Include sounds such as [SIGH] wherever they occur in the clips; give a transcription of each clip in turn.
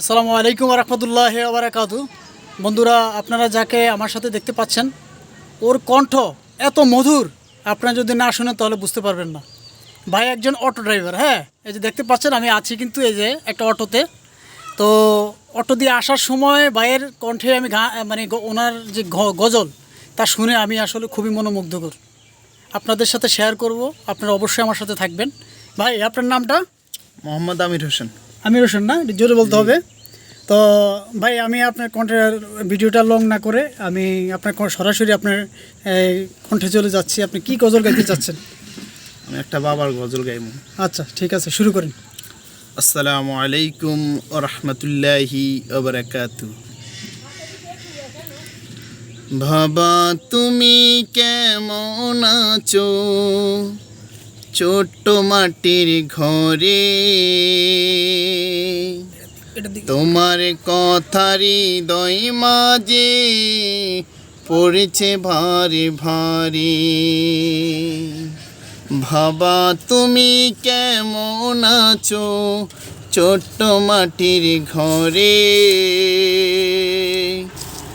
আসসালামু আলাইকুম রহমতুল্লাহ আবরাকাতু বন্ধুরা, আপনারা যাকে আমার সাথে দেখতে পাচ্ছেন, ওর কণ্ঠ এত মধুর, আপনারা যদি না শুনেন তাহলে বুঝতে পারবেন না। ভাই একজন অটো ড্রাইভার হ্যাঁ? এই যে দেখতে পাচ্ছেন, আমি আছি কিন্তু এই যে একটা অটোতে। তো অটো দিয়ে আসার সময় ভাইয়ের কণ্ঠে আমি মানে ওনার যে গজল, তা শুনে আমি আসলে খুবই মনোমুগ্ধকর। আপনাদের সাথে শেয়ার করব, আপনারা অবশ্যই আমার সাথে থাকবেন। ভাই, আপনার নামটা? মোহাম্মদ আমির হোসেন। আমির হোসেন না জোরে বলতে হবে। তো ভাই আমি আপনার কণ্ঠের ভিডিওটা লং না করে আমি আপনার সরাসরি আপনার কণ্ঠে চলে যাচ্ছি। আপনি কি গজল গাইতে চাচ্ছেন? [LAUGHS] আমি একটা বাবার গজল গাইব। আচ্ছা ঠিক আছে শুরু করেন। আসসালামু আলাইকুম রহমতুল্লাহি ওবরাকাতু বাবা তুমি কেমন আছো? ছোট্ট মাটির ঘরে। তোমার কথারি দই মাঝে পড়েছে ভারে ভারে। ভাবা তুমি কেমন আছো ছোট্ট মাটির ঘরে।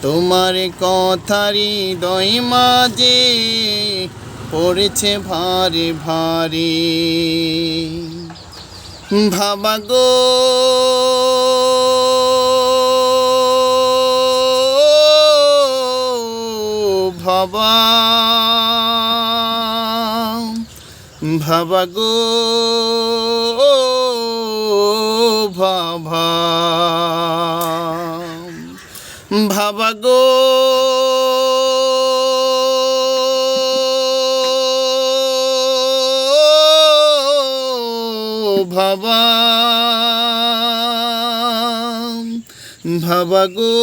তোমার কথারি দই মাঝে পড়েছে ভারে ভারে। ভাবা গো। ভাবা। ভাবা গো। ভাবা। ভাবা গো। ভাবা ভাবা গো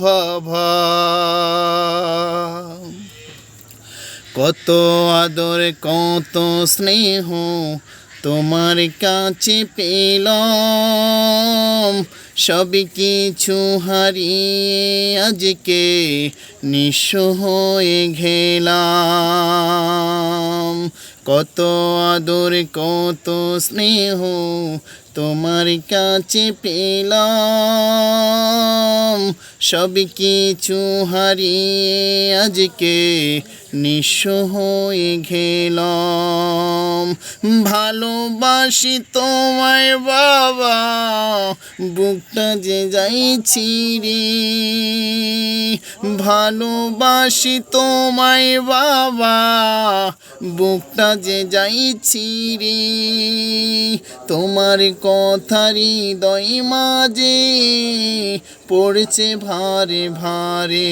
ভাবা কত আদর কত স্নেহ তোমার কাছে পেলাম সব কিছু হারিয়ে আজকে নিঃস্ব হয়ে ঘেলাম কত আদর কত স্নেহ তোমার কাছে পেলাম সব কিছু হারিয়ে আজকে নিঃস্ব হয়ে গেলাম। ভালোবাসি তোমায় বাবা, বুকটা যে যাইছি রে ভালোবাসি তোমায় বাবা, বুকটা যে যাইছি রে তোমার কথারি দই মাঝে পড়ছে ভারে ভারে।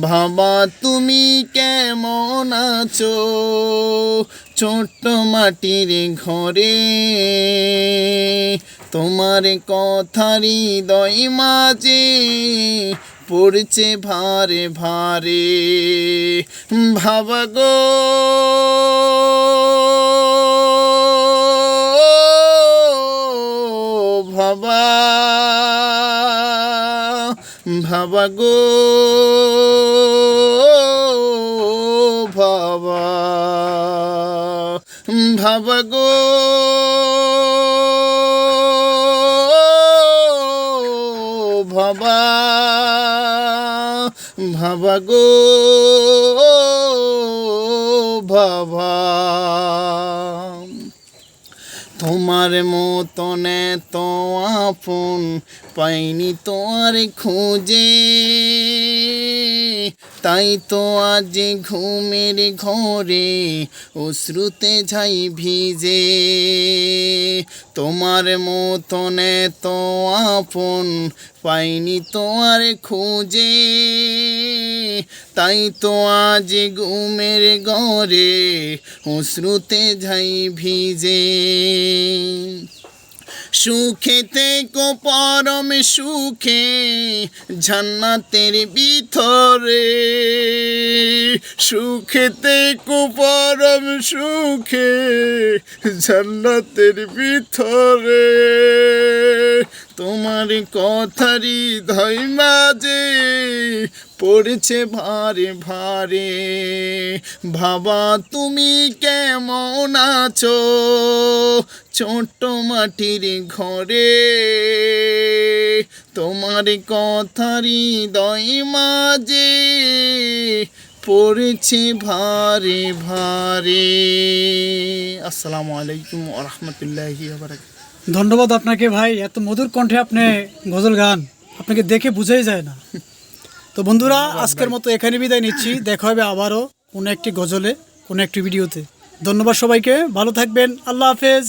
ভাবা তুমি কেমন আছো? ছোট্ট মাটির ঘরে। তোমার কথারি দই মাঝে পড়ছে ভারে ভারে। ভাবা গো। ভাবা গো ভাবা ভাবা গো ভাবা ভাবা গো ভাবা। তোমার মতনে তো আপন পাইনি তোমার খুঁজে। তাই তো আজ ঘুমের ঘরে অশ্রুতে যাই ভিজে। তোমার মতন তো আপন, পাইনি তো আর খুঁজে। তাই তো আজ ঘুমের ঘরে অশ্রুতে যাই ভিজে। সুখেতে কো পরম সুখে জান্নাতের ভিতরে। সুখেতে কো পরম সুখে জান্নাতের ভিতরে। তোমার কথারি ধই মাঝে পড়েছে ভারে ভারে। ভাবা তুমি কেমন আছো ছোট্ট মাটির ঘরে? তোমার কথারি দই মাঝে পড়েছে ভারে ভারে। আসসালামু আলাইকুম রহমতুল্লাহি ধন্যবাদ আপনাকে ভাই এত মধুর কণ্ঠে আপনি গজল গান আপনাকে দেখে বুঝাই যায় না। তো বন্ধুরা আজকের মতো এখানে বিদায় নিচ্ছি দেখা হবে আবারও কোনো একটি গজলে কোনো একটি ভিডিওতে। ধন্যবাদ সবাইকে ভালো থাকবেন আল্লাহ হাফেজ।